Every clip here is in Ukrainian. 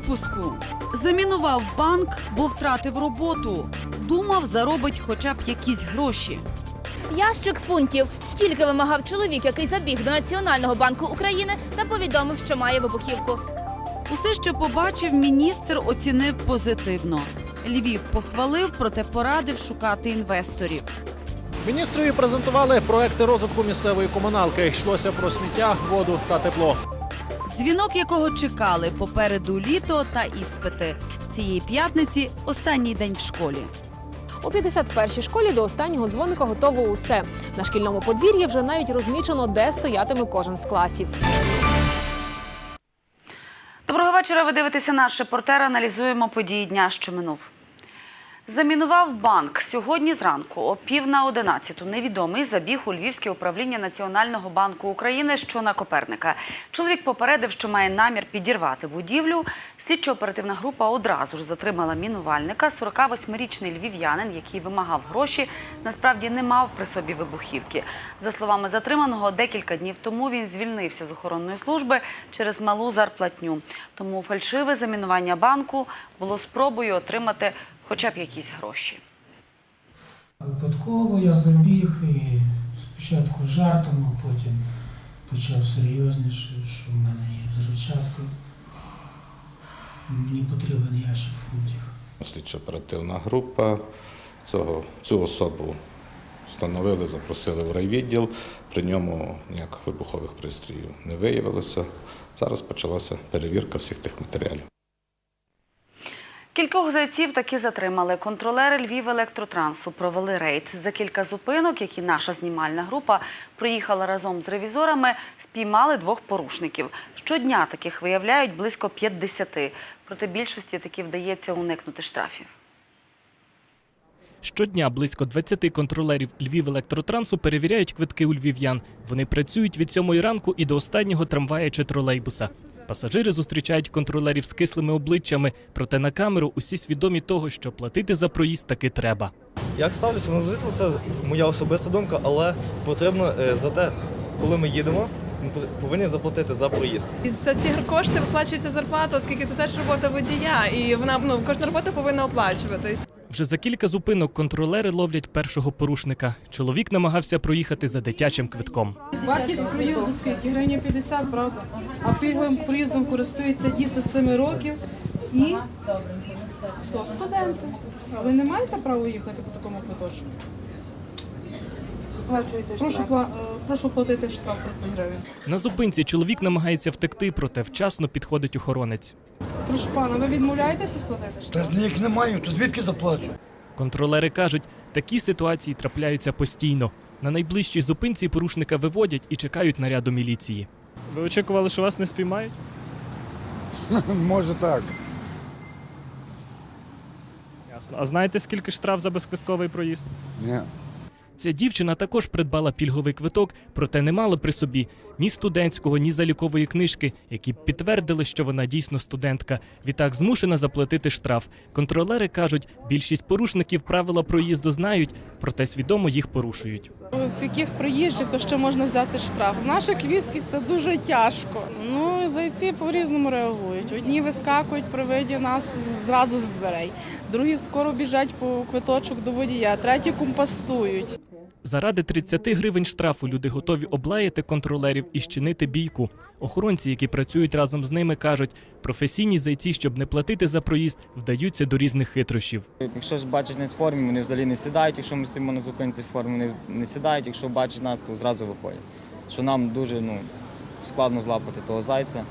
Випуску замінував банк, бо втратив роботу. Думав, заробить хоча б якісь гроші. Ящик фунтів. Стільки вимагав чоловік, який забіг до Національного банку України та повідомив, що має вибухівку. Усе, що побачив, міністр оцінив позитивно. Львів похвалив, проте порадив шукати інвесторів. Міністрові презентували проекти розвитку місцевої комуналки. Йшлося про сміття, воду та тепло. Дзвінок, якого чекали попереду літо та іспити. Цієї п'ятниці останній день в школі. У 51-й школі до останнього дзвоника готово усе. На шкільному подвір'ї вже навіть розмічено, де стоятиме кожен з класів. Доброго вечора. Ви дивитеся наш репортер. Аналізуємо події дня, що минув. Замінував банк сьогодні зранку о пів на одинадцяту. Невідомий забіг у Львівське управління Національного банку України, що на Коперника. Чоловік попередив, що має намір підірвати будівлю. Слідчо-оперативна група одразу ж затримала мінувальника. 48-річний львів'янин, який вимагав гроші, насправді не мав при собі вибухівки. За словами затриманого, декілька днів тому він звільнився з охоронної служби через малу зарплатню. Тому фальшиве замінування банку було спробою отримати хоча б якісь гроші. Випадково я забіг і спочатку жартом, а потім почав серйозніше, що в мене є взривчатка. Мені потрібен ящик фунтів. Слідчо-оперативна група цього, цю особу встановили, запросили в райвідділ. При ньому ніяких вибухових пристроїв не виявилося. Зараз почалася перевірка всіх тих матеріалів. Кількох зайців таки затримали. Контролери Львів електротрансу провели рейд. За кілька зупинок, які наша знімальна група проїхала разом з ревізорами, спіймали двох порушників. Щодня таких виявляють близько 50. Проте більшості таки вдається уникнути штрафів. Щодня близько 20 контролерів Львів електротрансу перевіряють квитки у львів'ян. Вони працюють від 7 ранку і до останнього трамвая чи тролейбуса. Пасажири зустрічають контролерів з кислими обличчями, проте на камеру усі свідомі того, що платити за проїзд таки треба. Як ставлюся, ну звісно, це моя особиста думка, але потрібно е, за те, коли ми їдемо, повинні заплатити за проїзд. І за ці кошти виплачується зарплата, оскільки це теж робота водія, і вона ну кожна робота повинна оплачуватись. Вже за кілька зупинок контролери ловлять першого порушника. Чоловік намагався проїхати за дитячим квитком. Вартість проїзду скільки? Гривня 50, правда? А пільговим проїздом користуються діти 7 років і хто студенти. А ви не маєте права їхати по такому квиточку? Сплачуєте прошу, пла- прошу платити штраф 30 гривень. На зупинці чоловік намагається втекти, проте вчасно підходить охоронець. Прошу пана, ви відмовляєтеся сплатити штраф? Та ніяк не маю, то звідки заплачу? Контролери кажуть, такі ситуації трапляються постійно. На найближчій зупинці порушника виводять і чекають наряду міліції. Ви очікували, що вас не спіймають? Може так. Ясно. А знаєте, скільки штраф за безквитковий проїзд? Ні. Ця дівчина також придбала пільговий квиток, проте не мала при собі ні студентського, ні залікової книжки, які б підтвердили, що вона дійсно студентка. Відтак змушена заплатити штраф. Контролери кажуть, більшість порушників правила проїзду знають, проте свідомо їх порушують. З яких приїжджих, то що можна взяти штраф? З наших львівських це дуже тяжко. Ну, зайці по-різному реагують. Одні вискакують при виді нас зразу з дверей, другі скоро біжать по квиточок до водія, треті компостують. Заради 30 гривень штрафу люди готові облаяти контролерів і щинити бійку. Охоронці, які працюють разом з ними, кажуть, професійні зайці, щоб не платити за проїзд, вдаються до різних хитрощів. Якщо ж бачать нас в формі, вони взагалі не сідають. Якщо ми стоїмо на зупинці в формі, вони не сідають. Якщо бачать нас, то зразу виходять. Що нам дуже ну, складно злапати того зайця.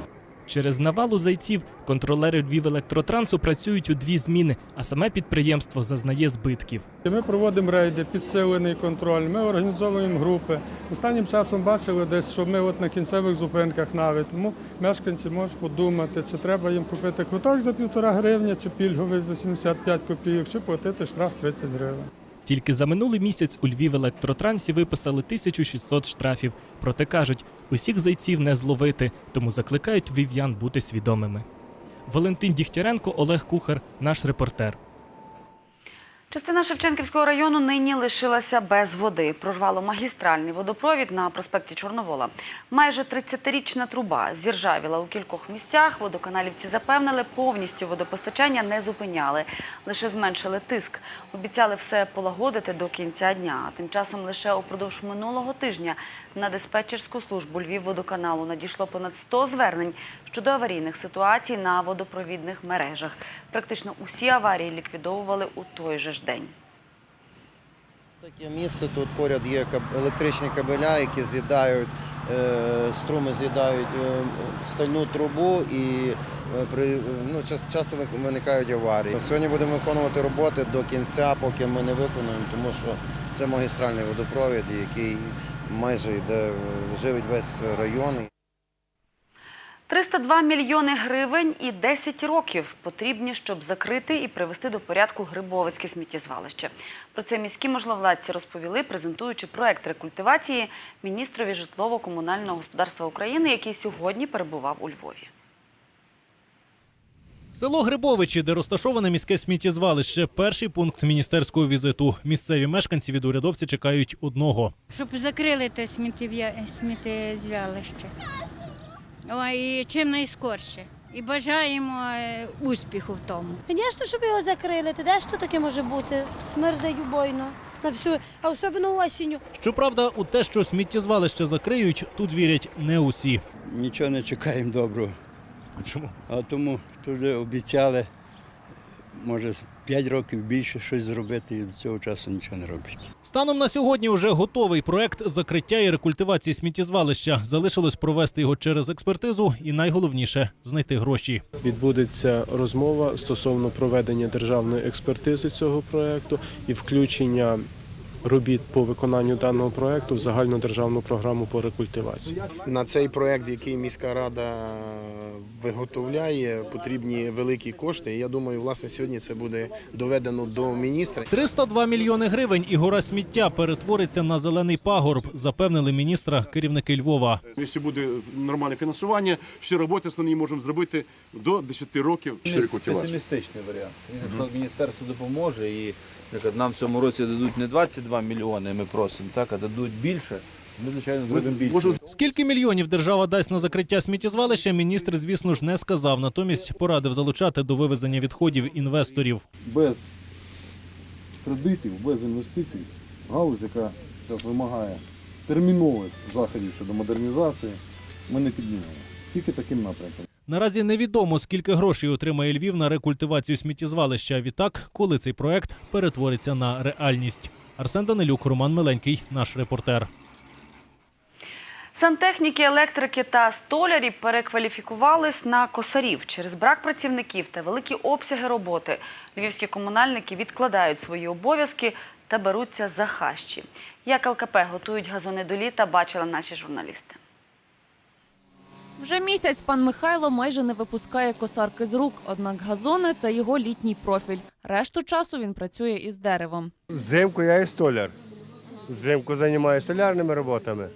Через навалу зайців контролери Львівелектротрансу працюють у дві зміни, а саме підприємство зазнає збитків. Ми проводимо рейди, підсилений контроль, ми організовуємо групи. Останнім часом бачили десь, що ми от на кінцевих зупинках навіть. Тому мешканці можуть подумати, чи треба їм купити квиток за півтора гривня, чи пільговий за 75 копійок, чи платити штраф 30 гривень. Тільки за минулий місяць у Львів електротрансі виписали 1600 штрафів. Проте кажуть, усіх зайців не зловити, тому закликають львів'ян бути свідомими. Валентин Дігтяренко, Олег Кухар, наш репортер. Частина Шевченківського району нині лишилася без води. Прорвало магістральний водопровід на проспекті Чорновола. Майже 30-річна труба зіржавіла у кількох місцях. Водоканалівці запевнили, повністю водопостачання не зупиняли, лише зменшили тиск. Обіцяли все полагодити до кінця дня. Тим часом лише упродовж минулого тижня на диспетчерську службу Львівводоканалу надійшло понад 100 звернень щодо аварійних ситуацій на водопровідних мережах. Практично усі аварії ліквідовували у той же ж. Таке місце тут поряд є електричні кабеля, які з'їдають е, струми, з'їдають е, стальну трубу і е, при ну часто виникають аварії. Сьогодні будемо виконувати роботи до кінця, поки ми не виконуємо, тому що це магістральний водопровід, який майже йде живить весь район. 302 мільйони гривень і 10 років потрібні, щоб закрити і привести до порядку Грибовицьке сміттєзвалище. Про це міські можновладці розповіли, презентуючи проект рекультивації міністрові житлово-комунального господарства України, який сьогодні перебував у Львові. Село Грибовичі, де розташоване міське сміттєзвалище, перший пункт міністерського візиту. Місцеві мешканці від урядовця чекають одного. щоб закрили те сміттєзвалище. Ой, і чим найскорше. І бажаємо е, успіху в тому. Звісно, щоб його закрили. Ти де ж то таке може бути? Смердить убойно на всю, а особливо осінню. Щоправда, у те, що сміттєзвалище закриють, тут вірять не усі. Нічого не чекаємо доброго. Чому? А тому тут вже обіцяли, може, 5 років більше щось зробити і до цього часу нічого не роблять. Станом на сьогодні вже готовий проект закриття і рекультивації сміттєзвалища. Залишилось провести його через експертизу і найголовніше знайти гроші. Відбудеться розмова стосовно проведення державної експертизи цього проекту і включення робіт по виконанню даного проекту в загальну державну програму по рекультивації. На цей проект, який міська рада виготовляє, потрібні великі кошти. Я думаю, власне, сьогодні це буде доведено до міністра. 302 мільйони гривень і гора сміття перетвориться на зелений пагорб, запевнили міністра керівники Львова. Якщо буде нормальне фінансування, всі роботи з можемо зробити до 10 років. Песимістичний варіант. Міністерство допоможе і нам в цьому році дадуть не 22 мільйони, ми просимо, так, а дадуть більше, ми, звичайно, зробимо більше. Скільки мільйонів держава дасть на закриття сміттєзвалища, міністр, звісно ж, не сказав. Натомість порадив залучати до вивезення відходів інвесторів. без кредитів, без інвестицій, галузь, яка зараз вимагає термінових заходів щодо модернізації, ми не піднімемо. Тільки таким напрямком. Наразі невідомо, скільки грошей отримає Львів на рекультивацію сміттєзвалища. Відтак, коли цей проект перетвориться на реальність. Арсен Данилюк, Роман Миленький, наш репортер. Сантехніки, електрики та столярі перекваліфікувались на косарів. Через брак працівників та великі обсяги роботи львівські комунальники відкладають свої обов'язки та беруться за хащі. Як ЛКП готують газони до літа, бачили наші журналісти. Вже місяць пан Михайло майже не випускає косарки з рук, однак газони це його літній профіль. Решту часу він працює із деревом. Зимку я і столяр. Зимку займаюся столярними роботами.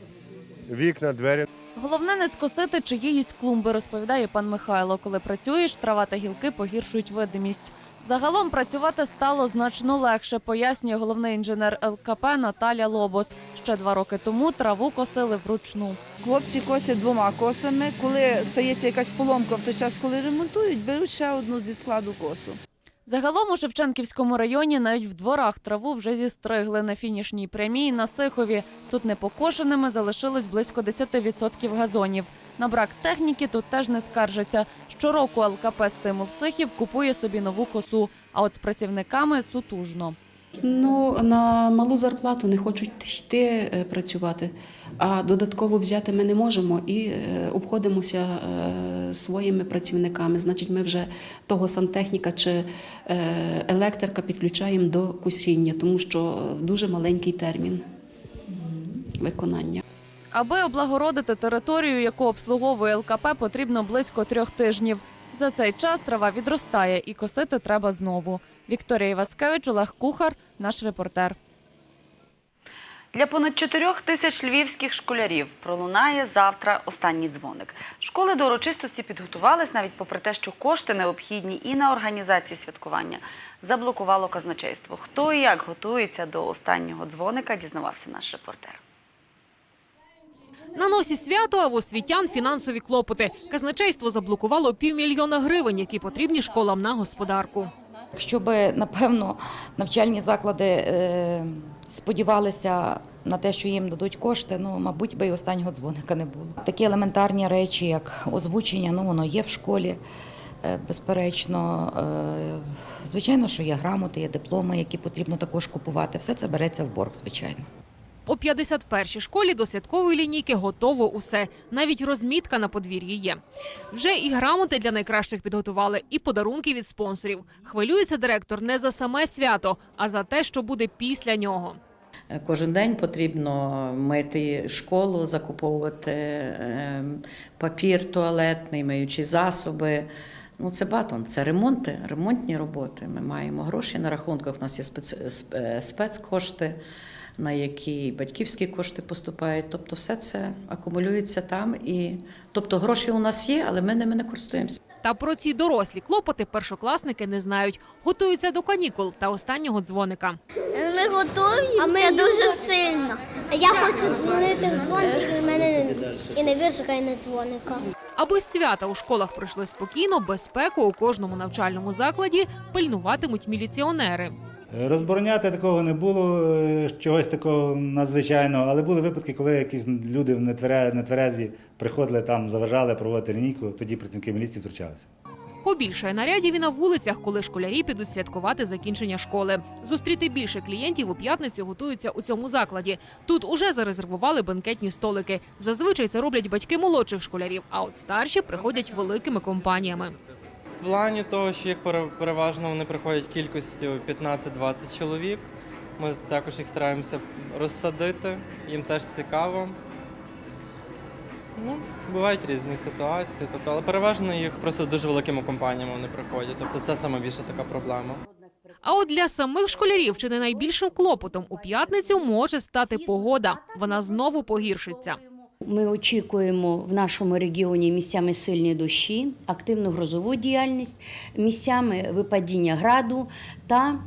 Вікна, двері. Головне не скосити чиїсь клумби, розповідає пан Михайло. Коли працюєш, трава та гілки погіршують видимість. Загалом працювати стало значно легше, пояснює головний інженер ЛКП Наталя Лобос. Ще два роки тому траву косили вручну. Хлопці косять двома косами. Коли стається якась поломка в той час, коли ремонтують, беруть ще одну зі складу косу. Загалом у Шевченківському районі навіть в дворах траву вже зістригли на фінішній прямій на Сихові. Тут непокошеними залишилось близько 10% газонів. На брак техніки тут теж не скаржаться. Щороку ЛКП «Стимул Сихів купує собі нову косу, а от з працівниками сутужно. Ну, на малу зарплату не хочуть йти е, працювати. А додатково взяти ми не можемо і е, обходимося е, своїми працівниками. Значить, ми вже того сантехніка чи е, електрика підключаємо до косіння, тому що дуже маленький термін виконання. Аби облагородити територію, яку обслуговує ЛКП, потрібно близько трьох тижнів. За цей час трава відростає і косити треба знову. Вікторія Іваскевич, Олег Кухар, наш репортер. Для понад 4 тисяч львівських школярів пролунає завтра останній дзвоник. Школи до урочистості підготувались, навіть попри те, що кошти необхідні і на організацію святкування заблокувало казначейство. Хто і як готується до останнього дзвоника, дізнавався наш репортер. На носі свято, а в освітян фінансові клопоти. Казначейство заблокувало півмільйона гривень, які потрібні школам на господарку. Щоб, напевно, навчальні заклади е, сподівалися на те, що їм дадуть кошти, ну, мабуть, би і останнього дзвоника не було. Такі елементарні речі, як озвучення, ну, воно є в школі, е, безперечно. Е, Звичайно, що є грамоти, є дипломи, які потрібно також купувати. Все це береться в борг, звичайно. У 51-й школі до святкової лінійки готово усе. Навіть розмітка на подвір'ї є. Вже і грамоти для найкращих підготували, і подарунки від спонсорів. Хвилюється директор не за саме свято, а за те, що буде після нього. Кожен день потрібно мити школу, закуповувати е, папір туалетний, миючі засоби. Ну, це батон, це ремонти, ремонтні роботи. Ми маємо гроші на рахунках. У нас є е, спецкошти, на які батьківські кошти поступають. Тобто, все це акумулюється там. І тобто гроші у нас є, але ми ними не користуємося. Та про ці дорослі клопоти першокласники не знають. Готуються до канікул та останнього дзвоника. Ми готові, а ми дуже сильно. Я хочу дзвонити в дзвоник, і в мене і не віршика, і не дзвоника. Аби свята у школах пройшли спокійно, безпеку у кожному навчальному закладі пильнуватимуть міліціонери. Розбороняти такого не було, е, чогось такого надзвичайного, але були випадки, коли якісь люди в нетвере- нетверезі приходили там, заважали проводити лінійку, тоді працівники міліції втручалися. Побільшає нарядів і на вулицях, коли школярі підуть святкувати закінчення школи. Зустріти більше клієнтів у п'ятницю готуються у цьому закладі. Тут уже зарезервували бенкетні столики. Зазвичай це роблять батьки молодших школярів, а от старші приходять великими компаніями. Плані того, що їх пере- переважно вони приходять кількістю 15-20 чоловік. Ми також їх стараємося розсадити, їм теж цікаво. Ну, бувають різні ситуації, тобто, але переважно їх просто дуже великими компаніями вони приходять. Тобто це саме більша така проблема. А от для самих школярів чи не найбільшим клопотом у п'ятницю може стати погода. Вона знову погіршиться. Ми очікуємо в нашому регіоні місцями сильні дощі, активну грозову діяльність, місцями випадіння граду та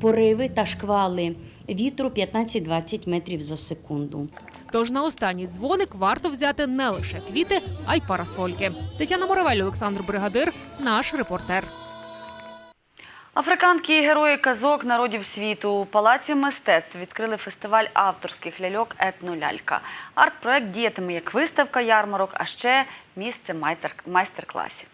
пориви та шквали вітру 15-20 метрів за секунду. Тож на останній дзвоник варто взяти не лише квіти, а й парасольки. Тетяна Моравель, Олександр Бригадир, наш репортер. Африканки і герої казок народів світу у палаці мистецтв відкрили фестиваль авторських ляльок Етнолялька. Арт-проект діятиме як виставка ярмарок, а ще місце майстер- майстер-класів.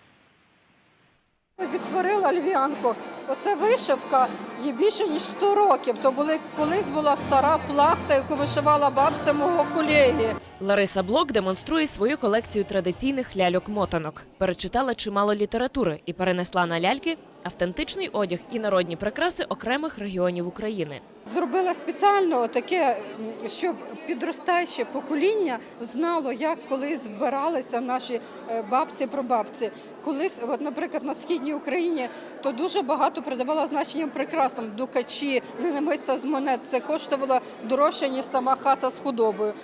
Відтворила львів'янку. Оце вишивка їй більше ніж 100 років. То були колись була стара плахта, яку вишивала бабця мого колеги. Лариса Блок демонструє свою колекцію традиційних ляльок-мотанок. Перечитала чимало літератури і перенесла на ляльки автентичний одяг і народні прикраси окремих регіонів України. Зробила спеціально таке, щоб підростаюче покоління знало, як колись збиралися наші е, бабці прабабці. Колись, от, наприклад, на східній Україні, то дуже багато придавала значення прикрасам, дукачі, ненамиста з монет. Це коштувало дорожче, ніж сама хата з худобою.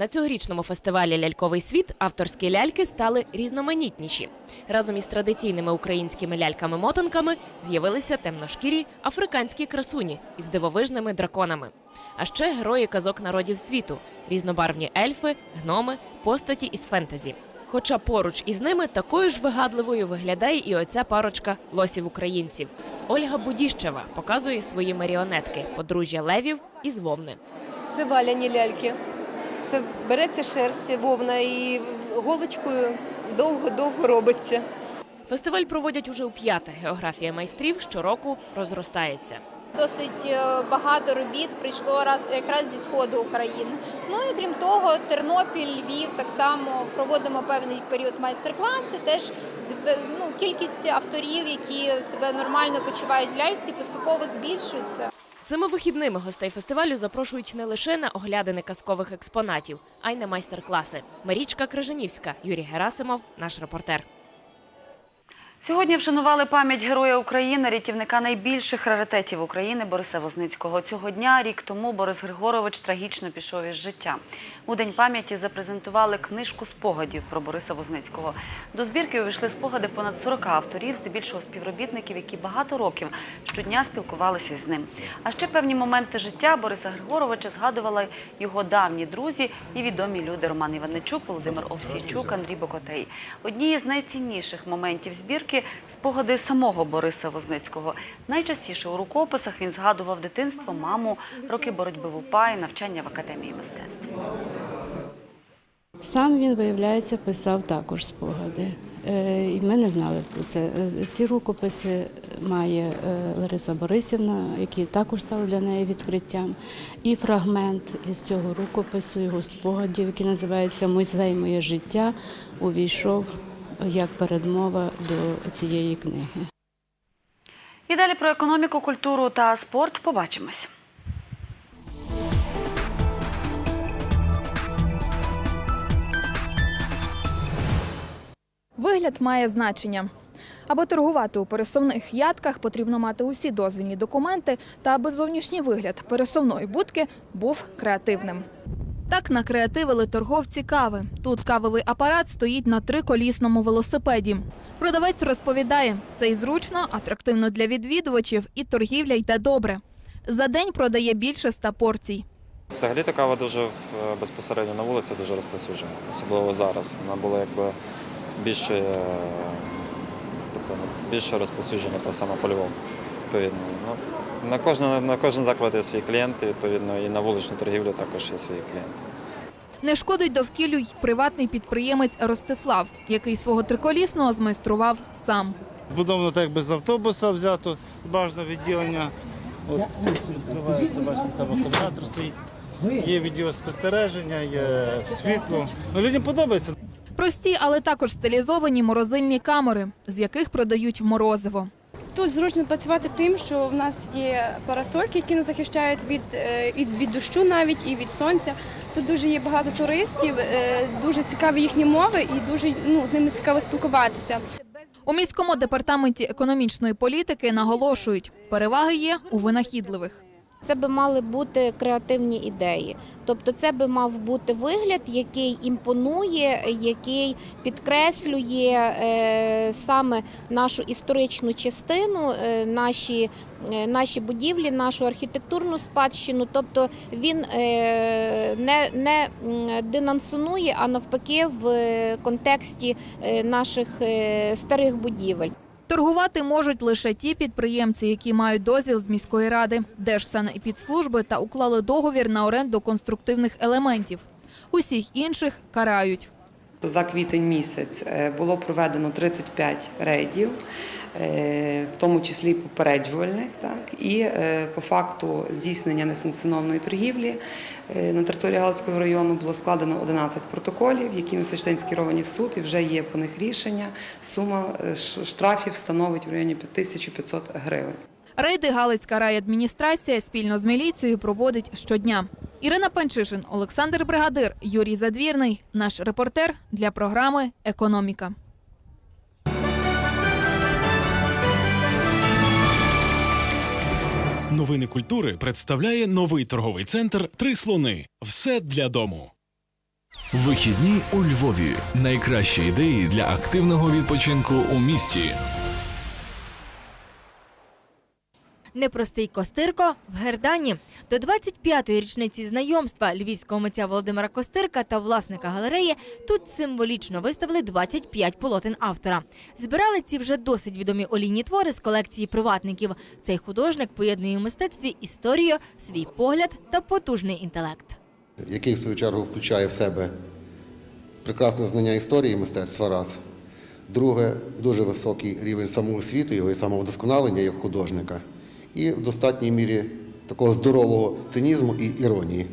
На цьогорічному фестивалі Ляльковий світ авторські ляльки стали різноманітніші. Разом із традиційними українськими ляльками-мотанками з'явилися темношкірі африканські красуні із дивовижними драконами. А ще герої казок народів світу, різнобарвні ельфи, гноми, постаті із фентезі. Хоча поруч із ними такою ж вигадливою виглядає і оця парочка лосів українців. Ольга Будіщева показує свої маріонетки подружжя левів із вовни. Це валяні ляльки. Це береться шерсть, вовна і голочкою довго-довго робиться. Фестиваль проводять уже у п'яте. Географія майстрів щороку розростається. Досить е, багато робіт прийшло раз якраз зі сходу України. Ну і крім того, Тернопіль, Львів так само проводимо певний період майстер-класи. Теж ну, кількість авторів, які себе нормально почувають в ляльці, поступово збільшується. Цими вихідними гостей фестивалю запрошують не лише на оглядини казкових експонатів, а й на майстер-класи. Марічка Крижанівська, Юрій Герасимов, наш репортер. Сьогодні вшанували пам'ять Героя України, рятівника найбільших раритетів України Бориса Возницького. Цього дня, рік тому, Борис Григорович трагічно пішов із життя. У День пам'яті запрезентували книжку спогадів про Бориса Возницького. До збірки увійшли спогади понад 40 авторів, здебільшого співробітників, які багато років щодня спілкувалися з ним. А ще певні моменти життя Бориса Григоровича згадували його давні друзі і відомі люди Роман Іваничук, Володимир Овсійчук, Андрій Бокотей. Одні з найцінніших моментів збірки спогади самого Бориса Возницького. Найчастіше у рукописах він згадував дитинство, маму, роки боротьби в УПА і навчання в академії мистецтв. Сам він, виявляється, писав також спогади. Е, І ми не знали про це. Е, Ці рукописи має е, Лариса Борисівна, які також стали для неї відкриттям. І фрагмент із цього рукопису, його спогадів, який називається Музей моє життя, увійшов як передмова до цієї книги. І далі про економіку, культуру та спорт побачимось. Вигляд має значення. Аби торгувати у пересувних ядках, потрібно мати усі дозвільні документи, та аби зовнішній вигляд пересувної будки був креативним. Так накреативили торговці кави. Тут кавовий апарат стоїть на триколісному велосипеді. Продавець розповідає, це і зручно, атрактивно для відвідувачів, і торгівля йде добре. За день продає більше ста порцій. Взагалі то кава дуже безпосередньо на вулиці дуже розповсюджена, особливо зараз. Вона була якби більше, е, тобто ну, більше розповсюджена по саме. Відповідно. Ну, на, кожен, на кожен заклад є свій клієнт, відповідно, і на вуличну торгівлю також є свої клієнти. Не шкодить довкіллю й приватний підприємець Ростислав, який свого триколісного змайстрував сам. Збудовано так якби з автобуса взято, з відділення. От відкривається, бачите, там акумулятор стоїть. Є відеоспостереження, є світло. Ну, людям подобається. Прості, але також стилізовані морозильні камери, з яких продають морозиво. Тут зручно працювати тим, що в нас є парасольки, які нас захищають від, і від, від дощу навіть і від сонця. Тут дуже є багато туристів, е, дуже цікаві їхні мови і дуже ну, з ними цікаво спілкуватися. У міському департаменті економічної політики наголошують, переваги є у винахідливих. Це би мали бути креативні ідеї. Тобто, це би мав бути вигляд, який імпонує, який підкреслює е, саме нашу історичну частину, е, наші, е, наші будівлі, нашу архітектурну спадщину. Тобто він не, не м, а навпаки, в контексті наших старих будівель. Торгувати можуть лише ті підприємці, які мають дозвіл з міської ради, Держсанепідслужби та уклали договір на оренду конструктивних елементів. Усіх інших карають. За квітень місяць е, було проведено 35 рейдів, в тому числі попереджувальних, так і е, по факту здійснення несанкціонованої торгівлі е, на території Галицького району було складено 11 протоколів, які на сьогоднішній день скеровані в суд, і вже є по них рішення. Сума е, штрафів становить в районі 1500 гривень. Рейди Галицька райадміністрація спільно з міліцією проводить щодня. Ірина Панчишин, Олександр Бригадир, Юрій Задвірний. Наш репортер для програми Економіка. Новини культури представляє новий торговий центр Три слони. Все для дому. Вихідні у Львові. Найкращі ідеї для активного відпочинку у місті. Непростий Костирко в Гердані. До 25-ї річниці знайомства львівського митця Володимира Костирка та власника галереї тут символічно виставили 25 полотен автора. Збирали ці вже досить відомі олійні твори з колекції приватників. Цей художник поєднує у мистецтві історію, свій погляд та потужний інтелект. який в свою чергу включає в себе прекрасне знання історії мистецтва раз. Друге, дуже високий рівень самоосвіти його і самовдосконалення як художника. І в достатній мірі такого здорового цинізму і іронії.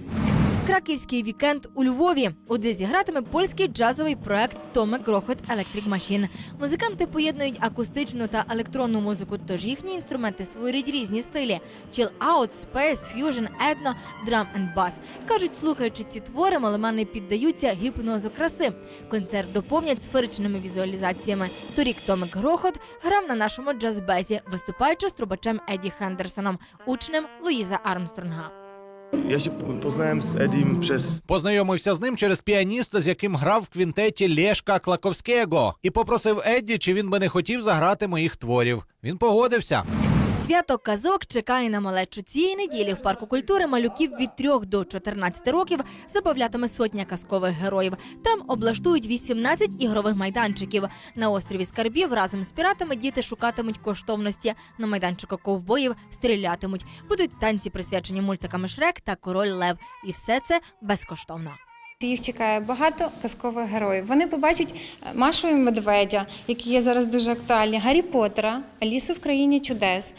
Краківський вікенд у Львові. Отже, зігратиме польський джазовий проект Томе Грохот Electric Machine. Музиканти поєднують акустичну та електронну музику, тож їхні інструменти створюють різні стилі: out, space, fusion, етно, drum and bass. Кажуть, слухаючи ці твори, маломани піддаються гіпнозу краси. Концерт доповнять сферичними візуалізаціями. Торік Томик Грохот грав на нашому джазбезі, виступаючи з трубачем Еді Хендерсоном, учнем Луїза Армстронга. Ja ще познаємо з Едім через Познайомився з ним через піаніста, з яким грав в квінтеті Лєшка Клаковського, і попросив Едді, чи він би не хотів заграти моїх творів. Він погодився. Свято казок чекає на малечу цієї неділі. В парку культури малюків від 3 до 14 років забавлятиме сотня казкових героїв. Там облаштують 18 ігрових майданчиків. На острові Скарбів разом з піратами діти шукатимуть коштовності. На майданчику ковбоїв стрілятимуть. Будуть танці присвячені мультикам Шрек та Король Лев. І все це безкоштовно. Їх чекає багато казкових героїв. Вони побачать е, Машу і Медведя, які є зараз дуже актуальні, Гаррі Поттера, Алісу в країні чудес.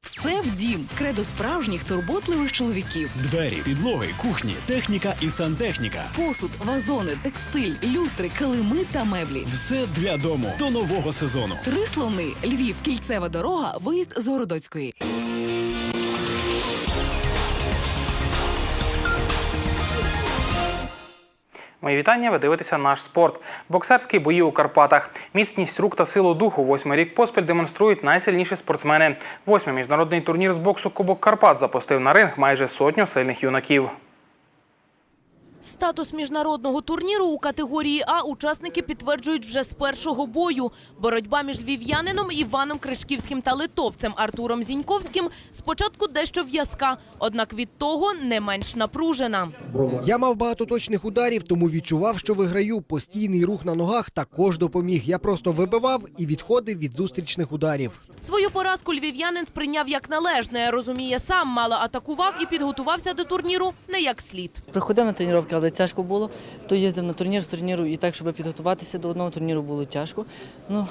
Все в дім. Кредо справжніх турботливих чоловіків. Двері, підлоги, кухні, техніка і сантехніка. Посуд, вазони, текстиль, люстри, килими та меблі. Все для дому до нового сезону. Три слони. Львів, кільцева дорога, виїзд з Городоцької. Мої вітання. Ви дивитеся наш спорт. Боксерські бої у Карпатах. Міцність рук та силу духу восьмий рік поспіль демонструють найсильніші спортсмени. Восьмий міжнародний турнір з боксу Кубок Карпат запустив на ринг майже сотню сильних юнаків. Статус міжнародного турніру у категорії А учасники підтверджують вже з першого бою. Боротьба між львів'янином Іваном Кришківським та литовцем Артуром Зіньковським спочатку дещо в'язка, однак від того не менш напружена. Я мав багато точних ударів, тому відчував, що виграю. Постійний рух на ногах також допоміг. Я просто вибивав і відходив від зустрічних ударів. Свою поразку львів'янин сприйняв як належне. Розуміє, сам мало атакував і підготувався до турніру не як слід. Приходив на тренування, але тяжко було. То їздив на турнір з турніру і так, щоб підготуватися до одного турніру, було тяжко. Ну,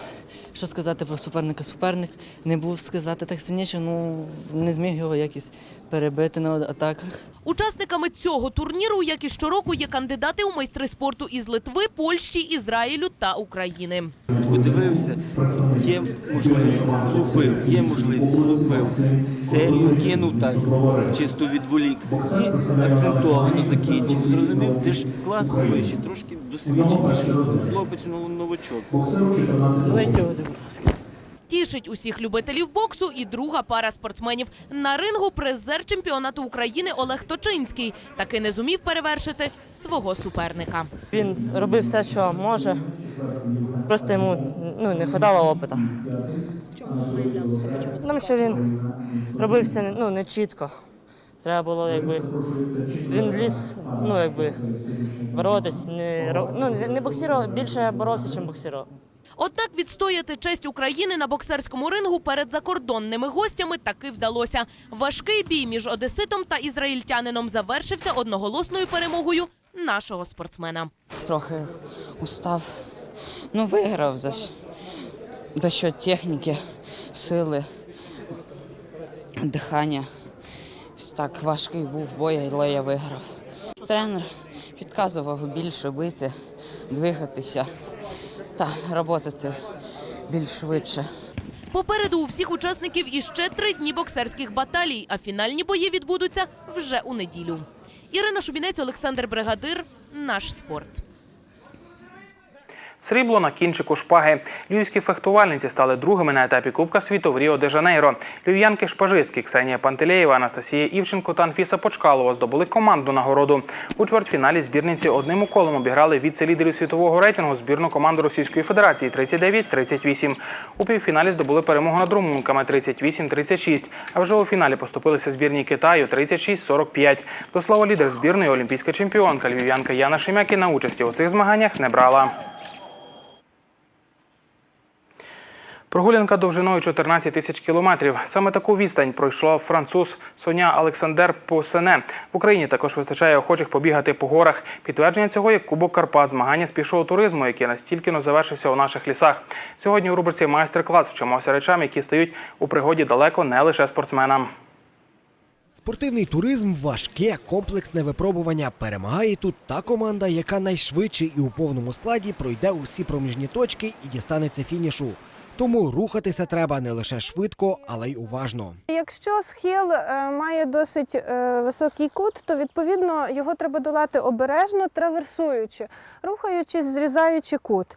що сказати про суперника? Суперник не був сказати так сильніше, ну не зміг його якось перебити на атаках. Учасниками цього турніру, як і щороку, є кандидати у майстри спорту із Литви, Польщі, Ізраїлю та України. Подивився, є можливість, влупив, є можливість, влупив. Серію кинув так, чисто відволік. І акцентовано закінчив. Зрозумів, ти ж класно вищий, трошки досвідчений. Хлопець ну, новачок. Давайте його Тішить усіх любителів боксу і друга пара спортсменів. На рингу призер чемпіонату України Олег Точинський таки не зумів перевершити свого суперника. Він робив все, що може. Просто йому ну, не хватало опиту. Тому що він робив все ну, не чітко. Треба було, якби. Він ліз, ну, якби, боротись, не, ну, не боксірував, більше боровся, ніж боксірував. Однак відстояти честь України на боксерському рингу перед закордонними гостями таки вдалося. Важкий бій між одеситом та ізраїльтянином завершився одноголосною перемогою нашого спортсмена. Трохи устав. Ну, виграв за, за що техніки, сили, дихання. Так важкий був бой, але я виграв. Тренер підказував більше бити, двигатися та працювати більш швидше. Попереду у всіх учасників іще три дні боксерських баталій, а фінальні бої відбудуться вже у неділю. Ірина Шубінець, Олександр Бригадир. Наш спорт. Срібло на кінчику шпаги. Львівські фехтувальниці стали другими на етапі Кубка світу в Ріо де Жанейро. Львів'янки шпажистки Ксенія Пантелеєва, Анастасія Івченко та Анфіса Почкалова здобули командну нагороду. У чвертьфіналі збірниці одним уколом обіграли віце-лідерів світового рейтингу збірну команду Російської Федерації 39-38. У півфіналі здобули перемогу над румунками 38-36. А вже у фіналі поступилися збірні Китаю 36-45. До слова, лідер збірної олімпійська чемпіонка львів'янка Яна Шемякіна участі у цих змаганнях не брала. Прогулянка довжиною 14 тисяч кілометрів. Саме таку відстань пройшло француз Соня Олександр Посене. В Україні також вистачає охочих побігати по горах. Підтвердження цього є Кубок Карпат, змагання з пішого туризму, яке настільки завершився у наших лісах. Сьогодні у рубриці майстер-клас вчимося речам, які стають у пригоді далеко не лише спортсменам. Спортивний туризм важке, комплексне випробування. Перемагає тут та команда, яка найшвидше і у повному складі пройде усі проміжні точки і дістанеться фінішу. Тому рухатися треба не лише швидко, але й уважно. Якщо схил е, має досить е, високий кут, то відповідно його треба долати обережно, траверсуючи, рухаючись, зрізаючи кут.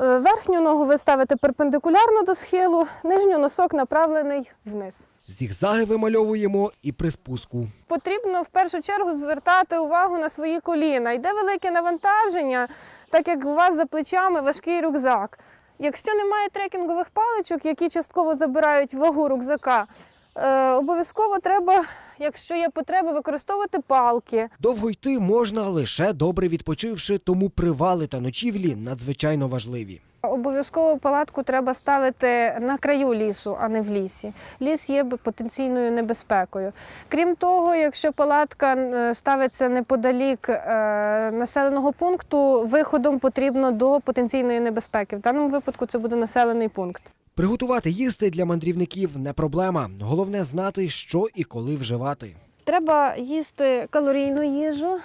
Е, Верхню ногу ви ставите перпендикулярно до схилу, нижню носок направлений вниз. Зігзаги вимальовуємо і при спуску. Потрібно в першу чергу звертати увагу на свої коліна. Йде велике навантаження, так як у вас за плечами важкий рюкзак. Якщо немає трекінгових паличок, які частково забирають вагу рюкзака, е, обов'язково треба, якщо є потреба, використовувати палки. Довго йти можна лише добре відпочивши, тому привали та ночівлі надзвичайно важливі. Обов'язково палатку треба ставити на краю лісу, а не в лісі. Ліс є потенційною небезпекою. Крім того, якщо палатка е, ставиться неподалік е, населеного пункту, виходом потрібно до потенційної небезпеки. В даному випадку це буде населений пункт. Приготувати їсти для мандрівників не проблема. Головне знати, що і коли вживати. Треба їсти калорійну їжу,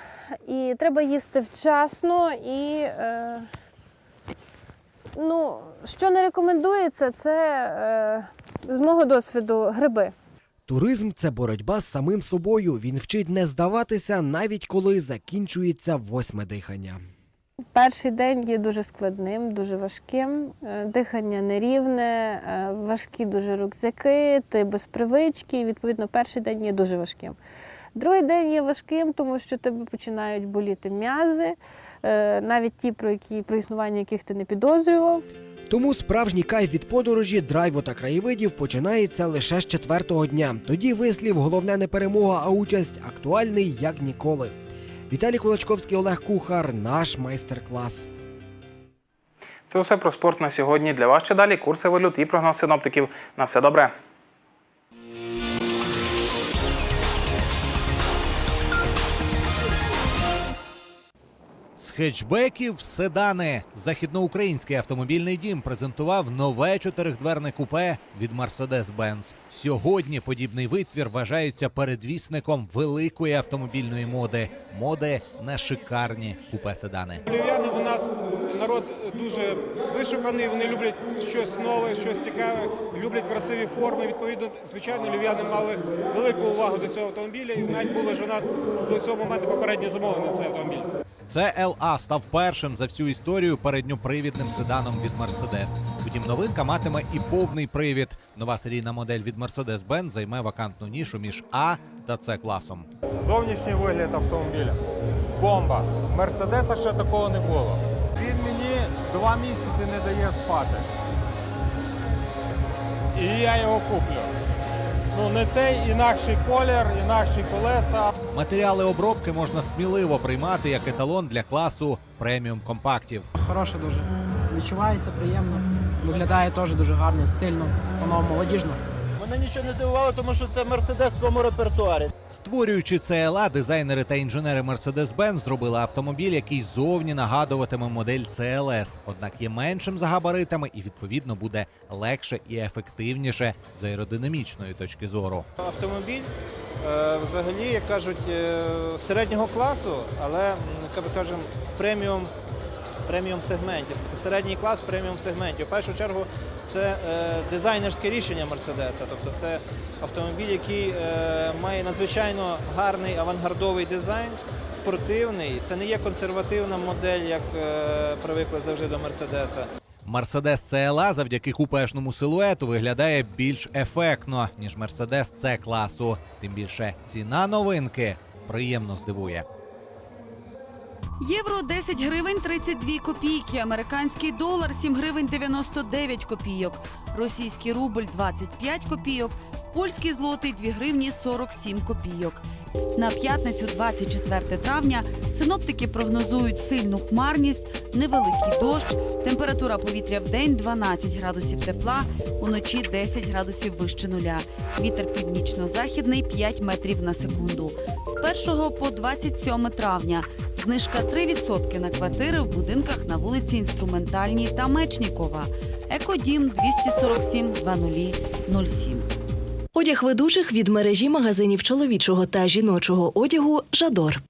і треба їсти вчасно і. Е, ну, що не рекомендується, це е, з мого досвіду гриби. Туризм це боротьба з самим собою. Він вчить не здаватися, навіть коли закінчується восьме дихання. Перший день є дуже складним, дуже важким. Е, Дихання нерівне, е, важкі дуже рюкзаки, ти без привички. і, Відповідно, перший день є дуже важким. Другий день є важким, тому що тебе починають боліти м'язи, навіть ті, про які про існування яких ти не підозрював. Тому справжній кайф від подорожі, драйву та краєвидів починається лише з четвертого дня. Тоді вислів головне не перемога, а участь актуальний як ніколи. Віталій Кулачковський, Олег Кухар, наш майстер-клас. Це усе про спорт на сьогодні. Для вас ще далі курси валют і прогноз синоптиків. На все добре. Хетчбеків в седани західноукраїнський автомобільний дім презентував нове чотиридверне купе від Mercedes-Benz. Сьогодні подібний витвір вважається передвісником великої автомобільної моди моди на шикарні купе седани. Львів'яни у нас народ дуже вишуканий, вони люблять щось нове, щось цікаве, люблять красиві форми. Відповідно, звичайно, львів'яни мали велику увагу до цього автомобіля. І навіть було ж у нас до цього моменту попереднє замовлення цей автомобіль. Це ЛА став першим за всю історію передньопривідним седаном від Mercedes. Утім, новинка матиме і повний привід. Нова серійна модель від Mercedes-Benz займе вакантну нішу між А та С класом. Зовнішній вигляд автомобіля. Бомба. Мерседеса ще такого не було. Він мені два місяці не дає спати. І я його куплю. Ну не цей інакший колір, інакші колеса. Матеріали обробки можна сміливо приймати як еталон для класу преміум компактів. Хороше дуже. Відчувається приємно. Виглядає теж дуже гарно, стильно, по-новому молодіжно. Мене нічого не здивувало, тому що це Мерседес в своєму репертуарі. Створюючи CLA, дизайнери та інженери Mercedes-Benz зробили автомобіль, який зовні нагадуватиме модель CLS, однак є меншим за габаритами і відповідно буде легше і ефективніше з аеродинамічної точки зору. Автомобіль е, взагалі, як кажуть, е, середнього класу, але як кажемо, преміум, преміум сегменті. Це середній клас преміум сегменті. В першу чергу це е, дизайнерське рішення Мерседеса. Тобто це автомобіль, який е, має надзвичайно гарний авангардовий дизайн, спортивний. Це не є консервативна модель, як е, привикли завжди до Мерседеса. Mercedes CLA завдяки купешному силуету виглядає більш ефектно, ніж Mercedes C класу. Тим більше ціна новинки приємно здивує. Євро 10 гривень 32 копійки, американський долар 7 гривень 99 копійок, російський рубль 25 копійок, польський злотий 2 гривні 47 копійок. На п'ятницю, 24 травня, синоптики прогнозують сильну хмарність, невеликий дощ, температура повітря в день 12 градусів тепла, уночі 10 градусів вище нуля. Вітер північно-західний 5 метрів на секунду. З 1 по 27 травня знижка 3% на квартири в будинках на вулиці Інструментальній та Мечнікова. Екодім 247 2007. Одяг ведучих від мережі магазинів чоловічого та жіночого одягу Жадор.